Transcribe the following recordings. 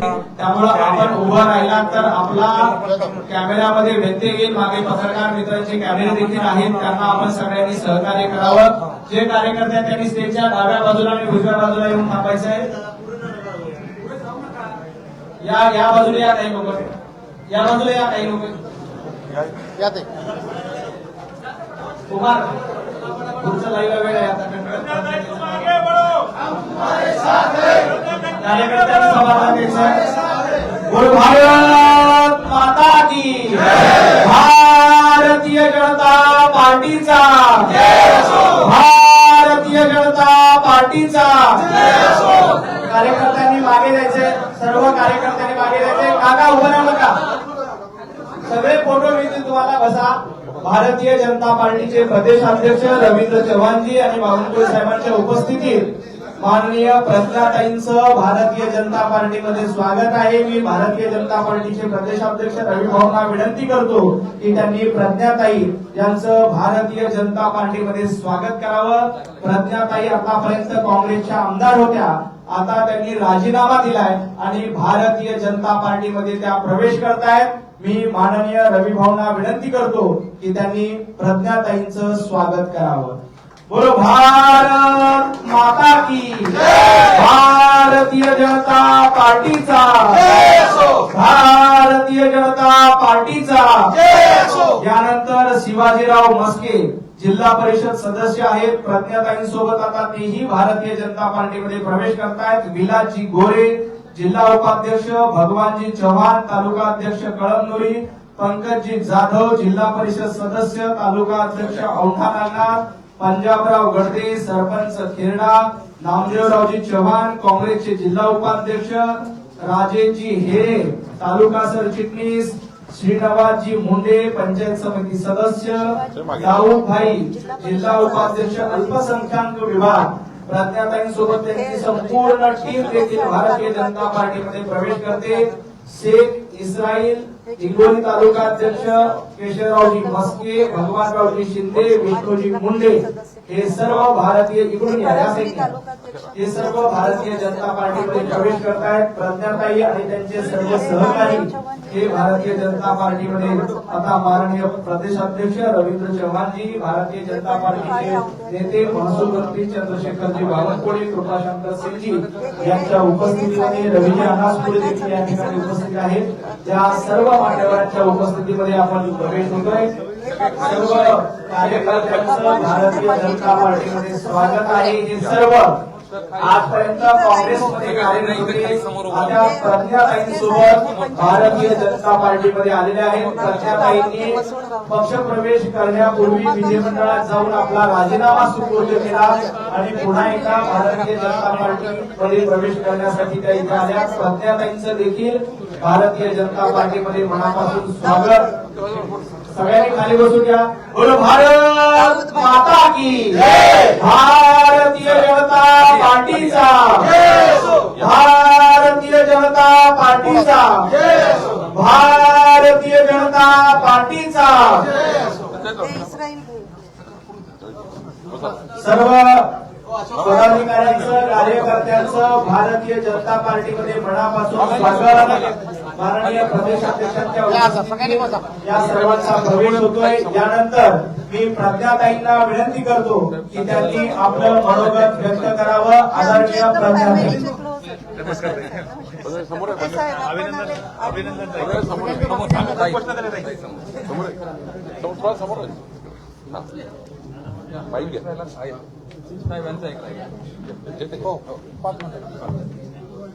त्यामुळं आपण उभं राहिला तर आपला कॅमेऱ्यामध्ये व्यत्यय येईल. मागे पत्रकार मित्रांचे कॅमेरे देखील आहेत. त्यांना आपण सगळ्यांनी सहकार्य करावं. जे कार्यकर्ते त्यांनी स्टेजच्या डाव्या बाजूला आणि उजव्या बाजूला येऊन थांबायचं आहे. या या बाजूला या काही लोक. या बाजूला या काही लोक. कुमार पुढचं लाईव्ह वेळ आहे आता. कार्यकर्त्यांना समाधान द्यायचं गुरु भारत माता की भारतीय जनता पार्टीचा. भारतीय जनता पार्टीचा. कार्यकर्त्यांनी मागे जायचे सर्व कार्यकर्त्यांनी मागे जायचे काका उभं राहू नका सगळे फोटो मिळतील तुम्हाला बसा. भारतीय जनता पार्टीचे प्रदेशाध्यक्ष रवींद्र चव्हाणजी आणि बावनकुळे साहेबांच्या उपस्थितीत माननीय प्रज्ञाताईंचं भारतीय जनता पार्टीमध्ये स्वागत आहे. मी भारतीय जनता पार्टीचे प्रदेशाध्यक्ष रवी भाऊंना विनंती करतो की त्यांनी प्रज्ञाताई यांचं भारतीय जनता पार्टीमध्ये स्वागत करावं. प्रज्ञाताई आतापर्यंत काँग्रेसच्या आमदार होत्या. आता त्यांनी राजीनामा दिलाय आणि भारतीय जनता पार्टीमध्ये त्या प्रवेश करतायत. मी माननीय रवी भाऊंना विनंती करतो की त्यांनी प्रज्ञाताईंचं स्वागत करावं. बोलो भारत माता की भारतीय जनता पार्टीचा। भारतीय जनता पार्टीचा। यानंतर शिवाजीराव मस्के जिल्हा परिषद सदस्य आहेत प्रज्ञाताईंसोबत आता तेही भारतीय जनता पार्टीमध्ये प्रवेश करतायत. विलाजी गोरे जिल्हा उपाध्यक्ष भगवानजी चव्हाण तालुका अध्यक्ष कळमनुरी पंकजी जाधव जिल्हा परिषद सदस्य तालुका अध्यक्ष औठा नागनाथ पंजाबराव गडदे सरपंच खेरडा नामदेवरावजी चव्हाण काँग्रेसचे जिल्हा उपाध्यक्ष राजेजी हेरे तालुका सरचिटणीस श्रीनवासजी मुंडे पंचायत समिती सदस्य दाऊद भाई जिल्हा उपाध्यक्ष अल्पसंख्याक विभाग. प्रज्ञाताईंसोबत त्यांची संपूर्ण टीम देखील भारतीय जनता पार्टीमध्ये प्रवेश करते. शेख इस्राईल हिंगोली तालुका अध्यक्ष केशवरावजी मस्के भगवानरावजी शिंदे विष्णूजी मुंडे हे सर्व भारतीय इकडून. हे सर्व भारतीय जनता पार्टीमध्ये प्रवेश करतायत. प्रज्ञाताई आणि त्यांचे सर्व सहकारी हे भारतीय जनता पार्टीमध्ये आता माननीय प्रदेशाध्यक्ष रवींद्र चव्हाणजी भारतीय जनता पार्टीचे नेते महसूल मंत्री चंद्रशेखरजी बावनकुळे कृपाशंकर सिंगजी यांच्या उपस्थितीमध्ये रवीजी अनासपुरे देखील या ठिकाणी उपस्थित आहेत. त्या सर्व मान्यवरांच्या उपस्थितीमध्ये आपण प्रवेश होतोय सर्व कार्यकर्त्यांचं भारतीय जनता पार्टीमध्ये स्वागत आहे. हे सर्व आजपर्यंत काँग्रेसमध्ये कार्यकर्ते होते. प्रज्ञाताईंसोबत भारतीय जनता पार्टीमध्ये आलेले आहेत. प्रज्ञाताईंनी पक्षप्रवेश करण्यापूर्वी विधिमंडळात जाऊन आपला राजीनामा सुपूर्द केला आणि पुन्हा एकदा भारतीय जनता पार्टीमध्ये प्रवेश करण्यासाठी त्या इथे आल्या. प्रज्ञाताईंचं देखील भारतीय जनता पार्टीमध्ये मनापासून स्वागत. सगळ्यांनी खाली बसून घ्या. बोलो भारत माता की भारतीय जनता पार्टीचा. भारतीय जनता पार्टीचा. भारतीय जनता पार्टीचा. सर्व पदाधिकाऱ्यांचं कार्यकर्त्यांचं भारतीय जनता पार्टीमध्ये मनापासून स्वागत माननीय प्रदेशाध्यक्षांच्या या सर, सगळ्यांनी बसा. या सर्वांचा प्रवेश होतोय. यानंतर मी प्रज्ञाताईंना विनंती करतो की त्यांनी आपलं मनोगत व्यक्त करावं. आदरणीय प्रज्ञाताई. हो. पाच मिनिटं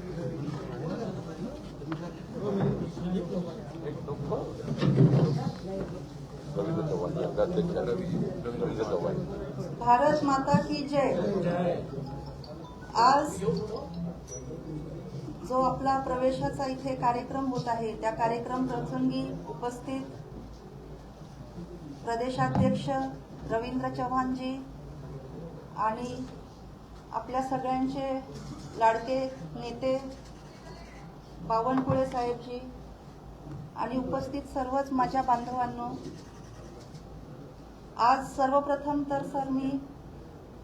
रवींद्र चव्हाण अध्यक्ष रवींद्र चव्हाण भारत माता की जय. आज जो आपला प्रवेशाचा इथे कार्यक्रम होत आहे त्या कार्यक्रम प्रसंगी उपस्थित प्रदेशाध्यक्ष रवींद्र चव्हाणजी आणि आपल्या सगळ्यांचे लाडके नेते बावनकुळे साहेबजी आणि उपस्थित सर्वच माझ्या बांधवांनो आज सर्वप्रथम तर सर मी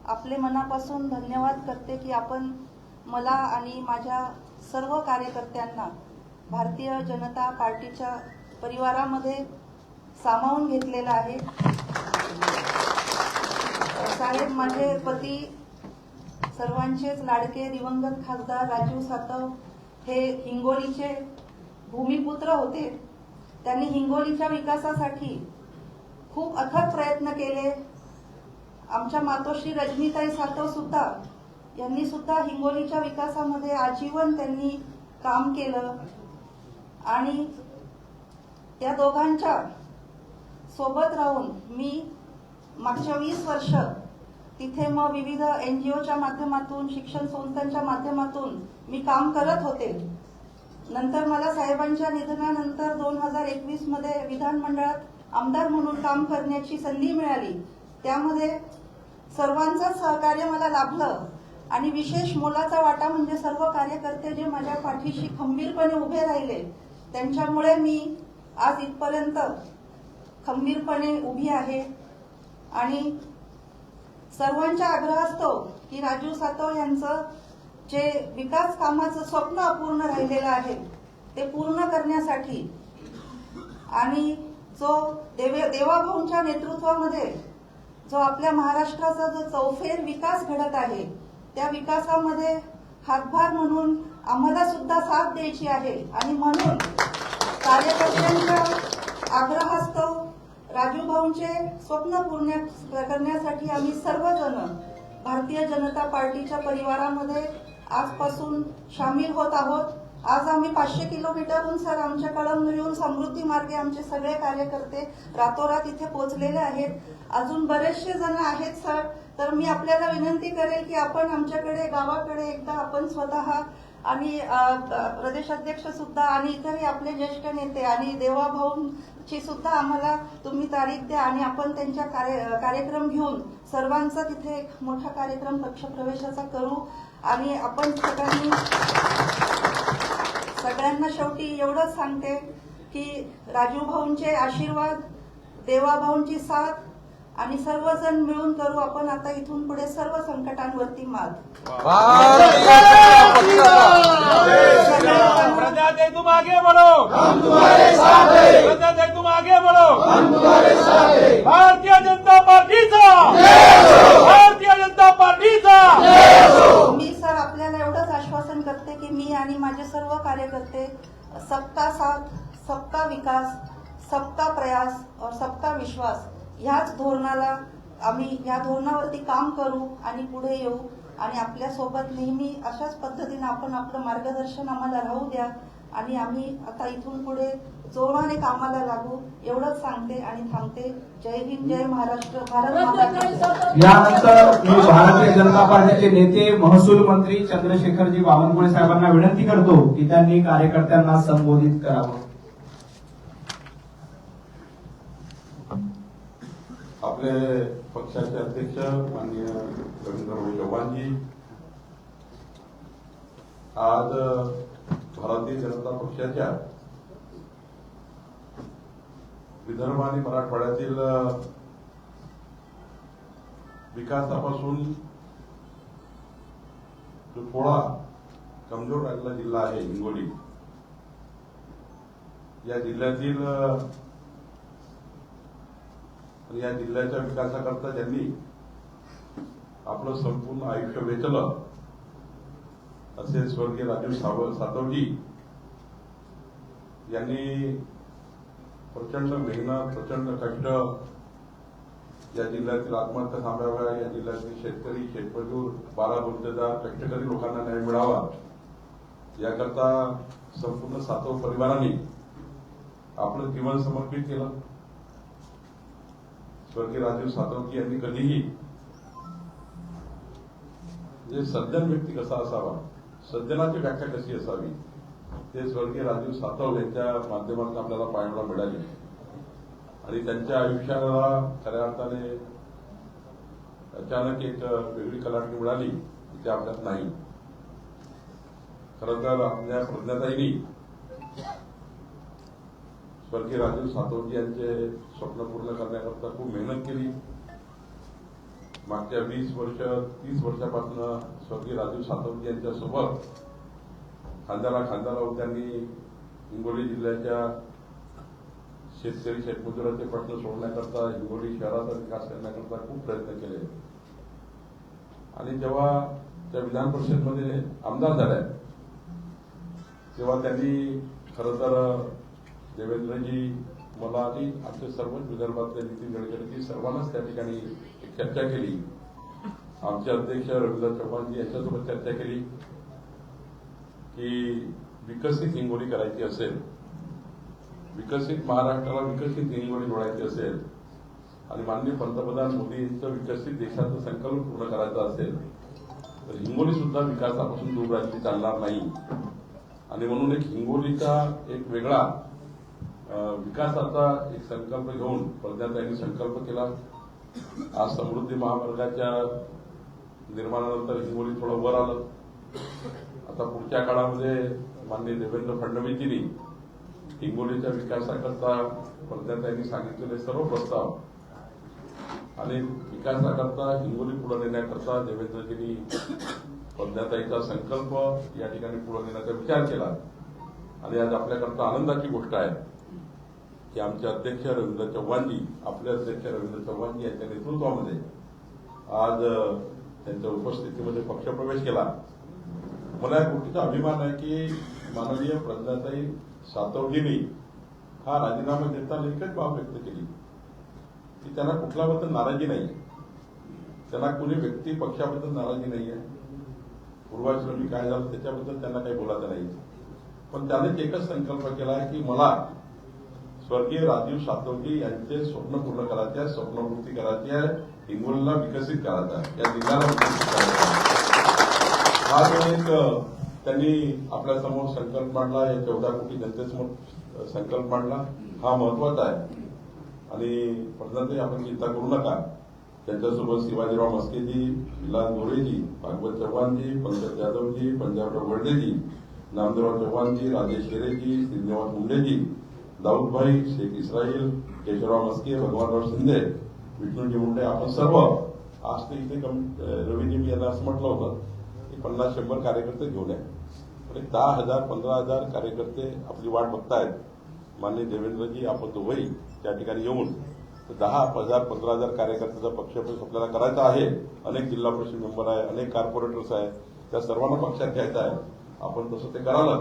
आपले मनापासून धन्यवाद करते की आपण मला आणि माझ्या सर्व कार्यकर्त्यांना भारतीय जनता पार्टीच्या परिवारामध्ये सामावून घेतलेलं आहे. साहेब माझे पती सर्वांचेच लाडके दिवंगत खासदार राजीव सातव हे हिंगोलीचे भूमिपुत्र होते. त्यांनी हिंगोलीच्या विकासासाठी खूप अथक प्रयत्न केले. आमच्या मातोश्री रजनीताई सातव सुद्धा यांनी सुद्धा हिंगोलीच्या विकासामध्ये आजीवन त्यांनी काम केलं. आणि त्या दोघांच्या सोबत राहून मी मागच्या वीस वर्ष तिथे मग विविध एनजीओच्या माध्यमातून शिक्षण संस्थांच्या माध्यमातून मी काम करत होते. नंतर मला साहेबांच्या निधनानंतर दोन हजार एकवीसमध्ये विधानमंडळात आमदार म्हणून काम करण्याची संधी मिळाली. त्यामध्ये सर्वांचं सहकार्य मला लाभलं आणि विशेष मोलाचा वाटा म्हणजे सर्व कार्यकर्ते जे माझ्या पाठीशी खंबीरपणे उभे राहिले त्यांच्यामुळे मी आज इथपर्यंत खंबीरपणे उभी आहे आणि सर्वांच्या आग्रहास्तव की राजीव सातव यांचं जे विकास कामाचं स्वप्न अपूर्ण राहिलेलं आहे ते पूर्ण करण्यासाठी आणि जो देवे देवाभाऊंच्या नेतृत्वामध्ये जो आपल्या महाराष्ट्राचा जो चौफेर विकास घडत आहे त्या विकासामध्ये हातभार म्हणून आम्हाला सुद्धा साथ द्यायची आहे. आणि म्हणून कार्यकर्त्यांच्या आग्रहास्तव राजू भाऊंचे स्वप्न पूर्ण करण्यासाठी आम्ही सर्वजण भारतीय जनता पार्टीच्या परिवारामध्ये आजपासून सामील होत आहोत. आज आम्ही पाचशे किलोमीटरहून सर आमच्या कळम येऊन समृद्धी मार्गे आमचे सगळे कार्यकर्ते रातोरात इथे पोहोचलेले आहेत. अजून बरेचसे जण आहेत सर. तर मी आपल्याला विनंती करेल की आपण आमच्याकडे गावाकडे एकदा आपण स्वतः आणि प्रदेशाध्यक्ष सुद्धा आणि इतरही आपले ज्येष्ठ नेते आणि देवाभाऊंची सुद्धा आम्हाला तुम्ही तारीख द्या आणि आपण त्यांच्या कार्य कार्यक्रम घेऊन सर्वांचा तिथे एक मोठा कार्यक्रम कक्षप्रवेशाचा करू आणि आपण सगळ्यांनी सगळ्यांना शेवटी एवढंच सांगते की राजू भाऊंचे आशीर्वाद देवाभाऊंची साथ आणि सर्वजण मिळून करू आपण आता इथून पुढे सर्व संकटांवरती मात. प्रजा तुम आगे बढ़ो हम तुम्हारे साथ हैं प्रजा तुम आगे बढ़ो हम तुम्हारे साथ हैं भारतीय जनता पार्टीचा! भारतीय जनता पार्टीचा! मी सर आपल्याला एवढंच आश्वासन करते की मी आणि माझे सर्व कार्यकर्ते सबका साथ सबका विकास सबका प्रयास और सबका विश्वास ह्याच धोरणाला आम्ही या धोरणावरती काम करू आणि पुढे येऊ आणि आपल्यासोबत नेहमी अशाच पद्धतीने आपण आपलं मार्गदर्शन आम्हाला राहू द्या आणि आम्ही आता इथून पुढे जोराने कामाला लागू एवढंच सांगते आणि थांबते. जय हिंद जय महाराष्ट्र भारत यानंतर मी भारतीय जनता पार्टीचे नेते महसूल मंत्री चंद्रशेखरजी बावनकुळे साहेबांना विनंती करतो की त्यांनी कार्यकर्त्यांना संबोधित करावं. आपले पक्षाचे अध्यक्ष माननीय रवींद्रभाई चव्हाणजी. आज भारतीय जनता पक्षाच्या विदर्भ आणि मराठवाड्यातील विकासापासून जो थोडा कमजोर राहिलेला जिल्हा आहे हिंगोली. या जिल्ह्यातील आणि या जिल्ह्याच्या विकासाकरता ज्यांनी आपलं संपूर्ण आयुष्य वेचलं. असे स्वर्गीय राजीव सावंत सातवजी यांनी प्रचंड मेहनत प्रचंड कष्ट या जिल्ह्यातील आत्महत्या थांबाव्या या जिल्ह्यातील शेतकरी शेतमजूर बारा गुंतदार कष्टकरी लोकांना न्याय मिळावा याकरता संपूर्ण सातव परिवारांनी आपलं जीवन समर्पित केलं. स्वर्गीय राजीव सातवकी यांनी कधीही जे सज्जन व्यक्ती कसा असावा सज्जनाची व्याख्या कशी असावी ते स्वर्गीय राजीव सातव यांच्या माध्यमातून आपल्याला पाहायला मिळाली. आणि त्यांच्या आयुष्याला खऱ्या अर्थाने अचानक एक वेगळी कलाटणी मिळाली ती आपल्यात नाही. खरं तर आपल्या प्रज्ञाताईनी स्वर्गीय राजीव सातवजी यांचे स्वप्न पूर्ण करण्याकरता खूप मेहनत केली. मागच्या वीस वर्ष तीस वर्षापासून स्वर्गीय राजीव सातवजी यांच्या सोबत खांद्याला खांदा लावून त्यांनी हिंगोली जिल्ह्याच्या शेतकरी शेतमजुराचे प्रश्न सोडण्याकरता हिंगोली शहराचा विकास करण्याकरता खूप प्रयत्न केले. आणि जेव्हा त्या विधान परिषदमध्ये आमदार झाल्या तेव्हा त्यांनी खरं तर देवेंद्रजी मला आणि आमचे सर्वच विदर्भातले नितीन गडकरी सर्वांनाच त्या ठिकाणी एक चर्चा केली. आमचे अध्यक्ष रवींद्र चव्हाणजी यांच्यासोबत चर्चा केली की विकसित हिंगोली करायची असेल विकसित महाराष्ट्राला विकसित हिंगोली जोडायची असेल आणि माननीय पंतप्रधान मोदी यांचं विकसित देशाचं संकल्प पूर्ण करायचं असेल तर हिंगोली सुद्धा विकासापासून दूर राहिली चालणार नाही. आणि म्हणून एक हिंगोलीचा एक वेगळा विकासाचा एक संकल्प घेऊन प्रज्ञाताईंनी संकल्प केला. आज समृद्धी महामार्गाच्या निर्माणानंतर हिंगोली थोडं वर आलं. आता पुढच्या काळामध्ये माननीय देवेंद्र फडणवीसजींनी हिंगोलीच्या विकासाकरता प्रज्ञाताईंनी सांगितलेले सर्व प्रस्ताव आणि विकासाकरता हिंगोली पुढे नेण्याकरता देवेंद्रजींनी प्रज्ञाताईचा संकल्प या ठिकाणी पुढे नेण्याचा विचार केला. आणि आज आपल्याकरता आनंदाची गोष्ट आहे. की आमचे अध्यक्ष रवींद्र चव्हाणजी आपले अध्यक्ष रवींद्र चव्हाणजी यांच्या नेतृत्वामध्ये आज त्यांच्या उपस्थितीमध्ये पक्षप्रवेश केला. मला या गोष्टीचा अभिमान आहे की माननीय प्रज्ञाताई सातवजींनी हा राजीनामा देताना एकच बाब व्यक्त केली की त्यांना कुठल्याबद्दल नाराजी नाही. त्यांना कुणी व्यक्ती पक्षाबद्दल नाराजी नाही आहे पूर्वाश्रमी काय झालं त्याच्याबद्दल त्यांना काही बोलायचं नाही. पण त्यांनीच एकच संकल्प केला आहे की मला स्वर्गीय राजीव सातवजी यांचे स्वप्न पूर्ण करायचे आहे स्वप्नपूर्ती करायची आहे हिंगोलीला विकसित करायचं आहे. या जिल्ह्याला विकसित करायचं आहे. हा जो एक त्यांनी आपल्यासमोर संकल्प मांडला या चौदा कोटी जनतेसमोर संकल्प मांडला हा महत्त्वाचा आहे. आणि प्रधानमंत्री आपण चिंता करू नका. त्यांच्यासोबत शिवाजीराव मस्केजी विलास गोरेजी भागवत चव्हाणजी पंकज यादवजी पंजाबराव वर्डेजी नामदेवराव चव्हाणजी राजेश शेरेजी श्रीनिवास मुंडेजी दाऊदभाई शेख इस्राईल केशवराव मस्के भगवानराव शिंदे विष्णूजी मुंडे आपण सर्व आज ते इथे कम- रवीजी मी यांना असं म्हटलं होतं की पन्नास शंभर कार्यकर्ते घेऊन आहे पण दहा हजार पंधरा हजार कार्यकर्ते आपली वाट बघतायत. माननीय देवेंद्रजी आपण दोघंही त्या ठिकाणी येऊन तर दहा हजार पंधरा हजार कार्यकर्त्याचा पक्षप्रवेश आपल्याला करायचा आहे. अनेक जिल्हा परिषद मेंबर आहे अनेक कॉर्पोरेटर्स आहे. त्या सर्वांना पक्षात घ्यायचं आहे. आपण तसं ते कराल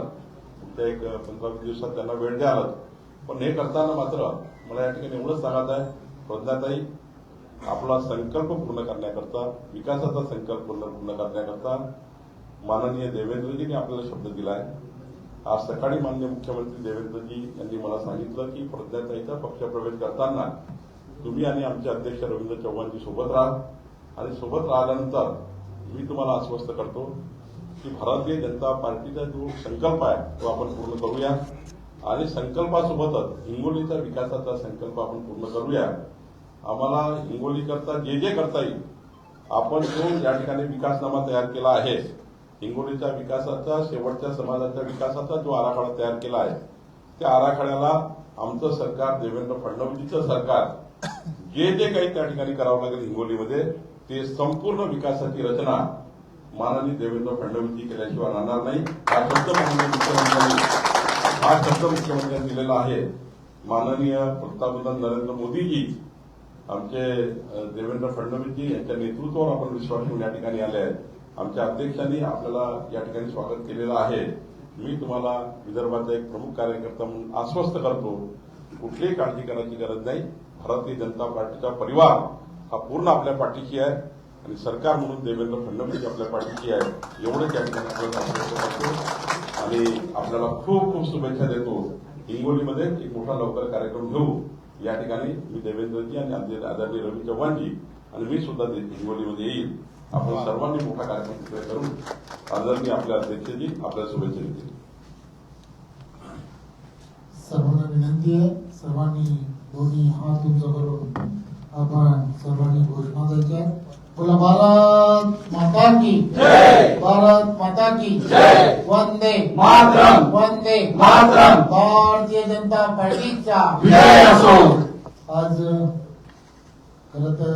ते एक पंधरा वीस दिवसात त्यांना वेळ द्याल पण हे करताना मात्र मला या ठिकाणी एवढंच सांगत आहे प्रज्ञाताई आपला संकल्प पूर्ण करण्याकरता विकासाचा संकल्प पूर्ण पूर्ण करण्याकरता माननीय देवेंद्रजींनी आपल्याला शब्द दिलाय. आज सकाळी माननीय मुख्यमंत्री देवेंद्रजी यांनी मला सांगितलं की प्रज्ञाताईचा पक्षप्रवेश करताना तुम्ही आणि आमचे अध्यक्ष रवींद्र चव्हाणजी सोबत राहा. आणि सोबत राहिल्यानंतर मी तुम्हाला आश्वस्त करतो की भारतीय जनता पार्टीचा जो संकल्प आहे तो आपण पूर्ण करूया. आणि संकल्पासोबतच हिंगोलीचा विकासाचा संकल्प आपण पूर्ण करूया. आम्हाला हिंगोलीकरता जे जे करता येईल आपण जो या ठिकाणी विकासनामा तयार केला आहे. हिंगोलीच्या विकासाचा शेवटच्या समाजाच्या विकासाचा जो आराखडा तयार केला आहे त्या आराखड्याला आमचं सरकार देवेंद्र फडणवीसचं सरकार जे जे काही त्या ठिकाणी करावं लागेल हिंगोलीमध्ये ते संपूर्ण विकासाची रचना माननीय देवेंद्र फडणवीसजी केल्याशिवाय राहणार नाही. हा मुख्यमंत्र्यांनी हा शब्द मुख्यमंत्र्यांनी दिलेला आहे? माननीय पंतप्रधान नरेंद्र मोदीजी आमचे देवेंद्र फडणवीसजी यांच्या नेतृत्वावर आपण विश्वास ठेवून या ठिकाणी आले आहेत. आमच्या अध्यक्षांनी आपल्याला या ठिकाणी स्वागत केलेलं आहे. मी तुम्हाला विदर्भाचा एक प्रमुख कार्यकर्ता म्हणून आश्वस्त करतो. कुठलीही काळजी करायची गरज नाही. भारतीय जनता पार्टीचा परिवार हा पूर्ण आपल्या पाठीशी आहे. आणि सरकार म्हणून देवेंद्र फडणवीस आपल्या पाठीशी आहे एवढंच या ठिकाणी आणि आपल्याला खूप खूप शुभेच्छा देतो. हिंगोलीमध्ये एक मोठा लवकर कार्यक्रम घेऊ. या ठिकाणी मी देवेंद्रजी आणि आदरणीय रवी चव्हाणजी आणि मी सुद्धा हिंगोलीमध्ये येईल. आपण सर्वांनी मोठा कार्यक्रम तिकडे करू आदरणीय आपल्या अध्यक्षजी आपल्याला शुभेच्छा देतील. सर्वांना विनंती आहे. सर्वांनी दोन्ही हात उंच करून आपण सर्वांनी घोषणा द्यायच्या. बोला भारत माता की भारत माता की वंदे मातरम. वंदे मातरम. भारतीय जनता पार्टीचा विजय असो आज खर तर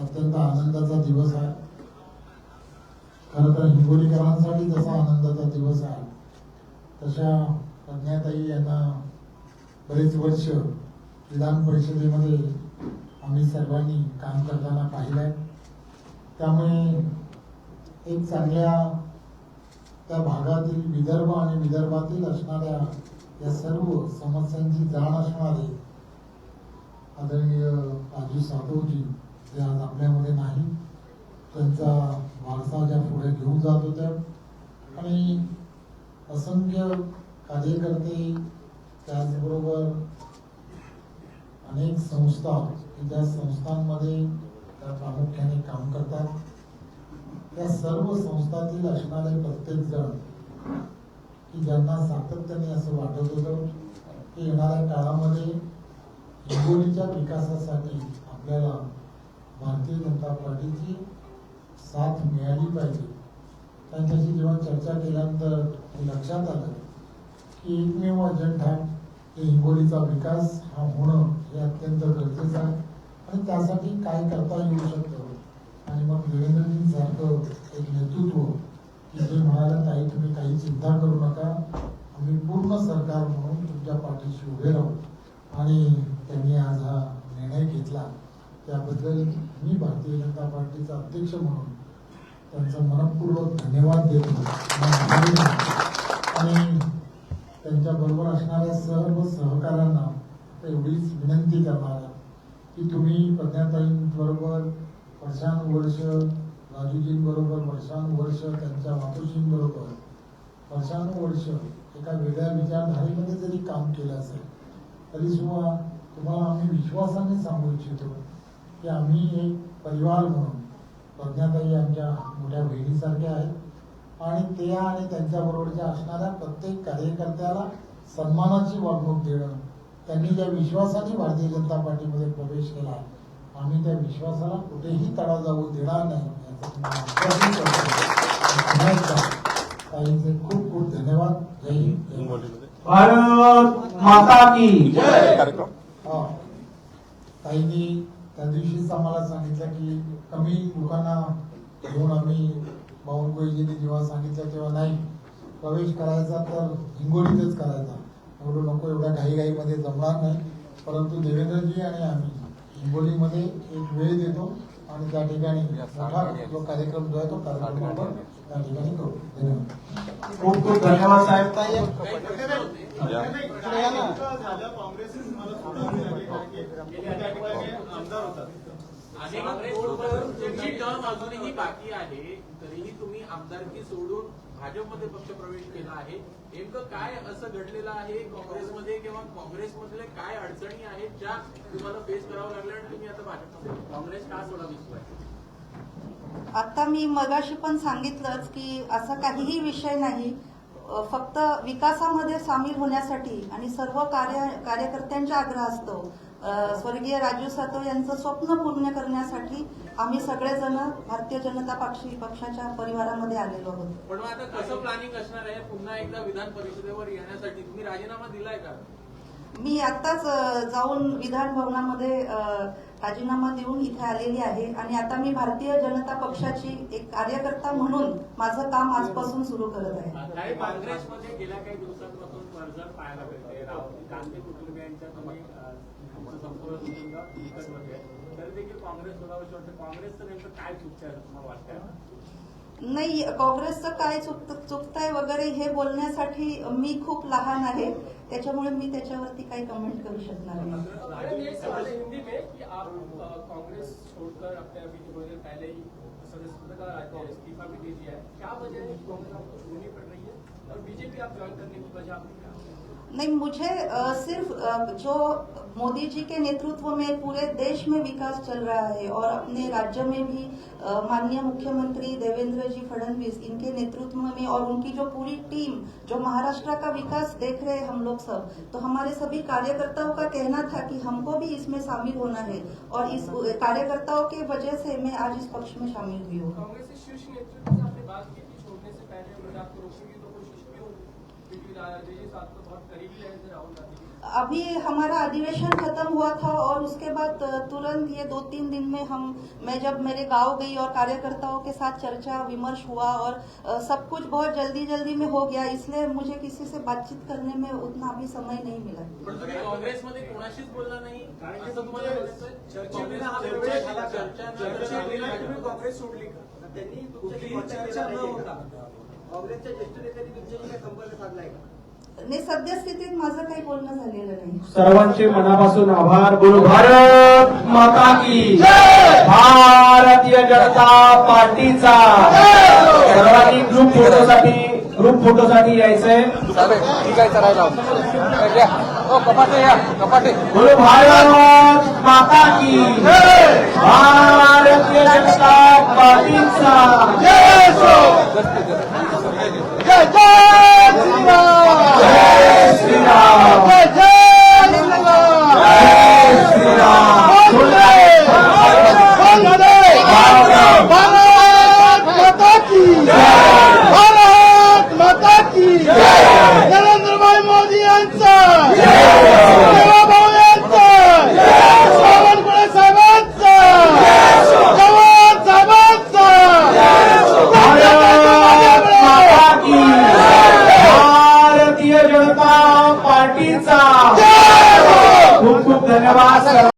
अत्यंत आनंदाचा दिवस आहे खरं तर हिंगोलीकरांसाठी जसा आनंदाचा दिवस आहे तशा प्रज्ञाताई यांना बरेच वर्ष विधान परिषदेमध्ये आम्ही सर्वांनी काम करताना पाहिलंय. त्यामुळे एक चांगल्या त्या भागातील विदर्भ आणि विदर्भातील असणाऱ्या या सर्व समस्यांची जाण असणारे आदरणीय राजू साधवजी ते आज आपल्यामध्ये नाही त्यांचा वारसा ज्या पुढे घेऊन जात होत्या. आणि असंख्य कार्यकर्ते त्याचबरोबर अनेक संस्था की ज्या संस्थांमध्ये त्या प्रामुख्याने काम करतात. त्या सर्व संस्थातील असणारे प्रत्येक जण की ज्यांना सातत्याने असं वाटत होतं की येणाऱ्या काळामध्ये हिंगोलीच्या विकासासाठी आपल्याला भारतीय जनता पार्टीची साथ मिळाली पाहिजे. त्यांच्याशी जेव्हा चर्चा केल्यानंतर हे लक्षात आलं की एकमेव अजेंडा की हिंगोलीचा विकास हा होणं हे अत्यंत गरजेचं आहे. आणि त्यासाठी काय करता येऊ शकतं? आणि मग सारखं एक नेतृत्व की जे म्हणाले ताई तुम्ही काही चिंता करू नका. आम्ही पूर्ण सरकार म्हणून तुमच्या पाठीशी उभे राहू. आणि त्यांनी आज हा निर्णय घेतला. त्याबद्दल मी भारतीय जनता पार्टीचा अध्यक्ष म्हणून त्यांचा मनपूर्वक धन्यवाद देतो. आणि त्यांच्याबरोबर असणाऱ्या सर्व सहकाऱ्यांना एवढीच विनंती करणार आहे. की तुम्ही प्रज्ञाताईंबरोबर वर्षानुवर्ष राजूजींबरोबर वर्षानुवर्ष त्यांच्या मातोश्रींबरोबर वर्षानुवर्ष एका वेगळ्या विचारधारेमध्ये जरी काम केलं असेल तरी सुद्धा तुम्हाला आम्ही विश्वासाने सांगू इच्छितो की आम्ही एक परिवार म्हणून प्रज्ञाताई आमच्या मोठ्या बहिणीसारख्या आहेत आणि त्या आणि त्यांच्याबरोबरच्या असणाऱ्या प्रत्येक कार्यकर्त्याला सन्मानाची वागणूक देणं त्यांनी ज्या विश्वासाने भारतीय जनता पार्टीमध्ये प्रवेश केला आम्ही त्या विश्वासाला कुठेही तडा जाऊ देणार नाही ताईंचे खूप खूप धन्यवाद जय हिंद जय महाराष्ट्र. भारत माता की हा. ताईंनी त्या दिवशीच आम्हाला सांगितलं की कमी लोकांना घेऊन आम्ही बावनकुळेजींनी जेव्हा सांगितलं तेव्हा नाही प्रवेश करायचा तर हिंगोलीतच करायचा एवढं नको एवढ्या घाईघाईमध्ये जमणार नाही. परंतु देवेंद्रजी आणि आम्ही हिंगोलीमध्ये एक वेळ देतो आणि त्या ठिकाणी मोठा जो कार्यक्रम जो आहे तो कार्यक्रम आपण त्या ठिकाणी करू. धन्यवाद. खूप खूप धन्यवाद साहेब. तुमची टर्म अजूनही बाकी आहे. तरीही तुम्ही आमदारकी सोडून भाजपमध्ये पक्षप्रवेश केला आहे. नेमकं काय असं घडलेलं आहे? काँग्रेसमध्ये किंवा काँग्रेसमधले काय अडचणी आहेत ज्या तुम्हाला फेस करावं लागल्या आणि तुम्ही आता भाजपमध्ये? काँग्रेस का सोडावी आता मी मगाशी पण सांगितलंच की असा काहीही विषय नाही. फक्त विकासामध्ये सामील होण्यासाठी आणि सर्व कार्य कार्यकर्त्यांच्या आग्रह असतो स्वर्गीय राजू सातव यांचं स्वप्न पूर्ण करण्यासाठी आम्ही सगळेजण भारतीय जनता पक्षी पक्षाच्या परिवारामध्ये आलेलो आहोत. पण मग आता कसं प्लॅनिंग असणार आहे? पुन्हा एकदा विधान परिषदेवर येण्यासाठी. तुम्ही राजीनामा दिलाय का? मी आताच जाऊन विधान भवनामध्ये राजीनामा देऊन इथे आलेली आहे. आणि आता मी भारतीय जनता पक्षाची एक कार्यकर्ता म्हणून माझं काम आजपासून सुरू करत आहे. काँग्रेसमध्ये गेल्या काही दिवसांपासून पाहायला मिळते? संपूर्ण आहे. तरी देखील काँग्रेस वाटतं. काँग्रेसचं नेमकं काय चुकतं आहे तुम्हाला वाटतंय? नाही काँग्रेसचं काय चुकत चुकताय वगैरे हे बोलण्यासाठी मी खूप लहान आहे. त्याच्यामुळे मी त्याच्यावरती काही कमेंट करू शकणार नाही. ये सवाल हिंदी में कि आप अ, कांग्रेस छोड़कर अपने अभी थोड़ी देर पहले ही सदस्यता का इस्तीफा भी दे दिया है। क्या वजह है कि कांग्रेस आपको छोड़नी पड़ रही है? और बीजेपी आप ज्वाइन करने की वजह आपकी क्या? नहीं मुझे अ, सिर्फ़ अ, जो मोदी जी के नेतृत्व में पूरे देश में विकास चल रहा है और अपने राज्य में भी माननीय मुख्यमंत्री देवेंद्र जी फडणवीस इनके नेतृत्व में और उनकी जो पूरी टीम जो महाराष्ट्र का विकास देख रहे हैं हम लोग सब तो हमारे सभी कार्यकर्ताओं का कहना था कि हमको भी इसमें शामिल होना है और इस कार्यकर्ताओं के वजह से मैं आज इस पक्ष में शामिल हुई हूँ। अभी हमारा अधिवेशन खत्म हुआ था और उसके बाद तुरंत ये दो तीन दिन में हम मैं जब मेरे गांव गई और कार्यकर्ताओं के साथ चर्चा विमर्श हुआ और सब कुछ बहुत जल्दी जल्दी में हो गया इसलिए मुझे किसी से बातचीत करने में उतना अभी समय नहीं मिला। काँग्रेसमध्ये कोणाशीच बोलला नाही? असं तुम्हाला म्हणायचंय? काँग्रेस चर्चा न करता- काँग्रेस सोडली का? त्यांनी कुठलीही चर्चा न होता काँग्रेसच्या ज्येष्ठ नेत्यांनी तुमच्याशी काही संपर्क साधलाय का? सद्यस्थितीत माझं काही बोलणं झालेलं नाही सर्वांचे मनापासून आभार बोलू भारत माता की भारतीय जनता पार्टीचा सर्वांनी ग्रुप फोटोसाठी ग्रुप फोटोसाठी यायचंय चालेल ठीक आहे हो कपाटे बोलो भारत माता की भारतीय जनता पार्टीचा